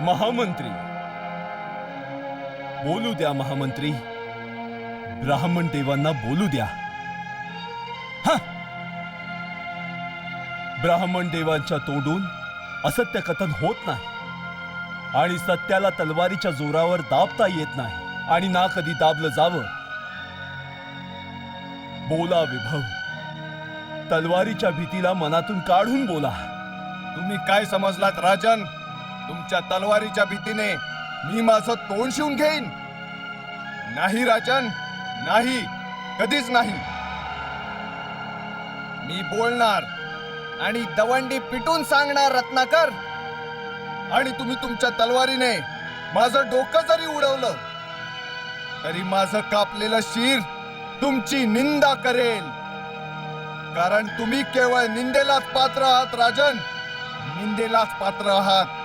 महामंत्री. बोलू द्या महामंत्री. ब्राह्मण देवांना बोलू द्या. हा. ब्राह्मण देवांच्या तोंडून असत्य कथन होत नाही. आणि सत्याला तलवारीच्या जोरावर दाबता येत नाही आणि ना कधी दाबलं जावं. बोला विभव. तलवारीच्या भीतीला मनातून काढून बोला. तुम्ही काय समजलात राजन? तुमच्या तलवारीच्या भीतीने मी माझं तोंड शिवून घेईन. नाही राजन नाही कधीच नाही. मी बोलणार आणि दवंडी पिटून सांगणार रत्नाकर. आणि तुम्ही तुमच्या तलवारीने माझं डोकं जरी उडवलं तरी माझं कापलेलं शिर तुमची निंदा करेल. कारण तुम्ही केवळ निंदेलाच पात्र आहात राजन. निंदेलाच पात्र आहात.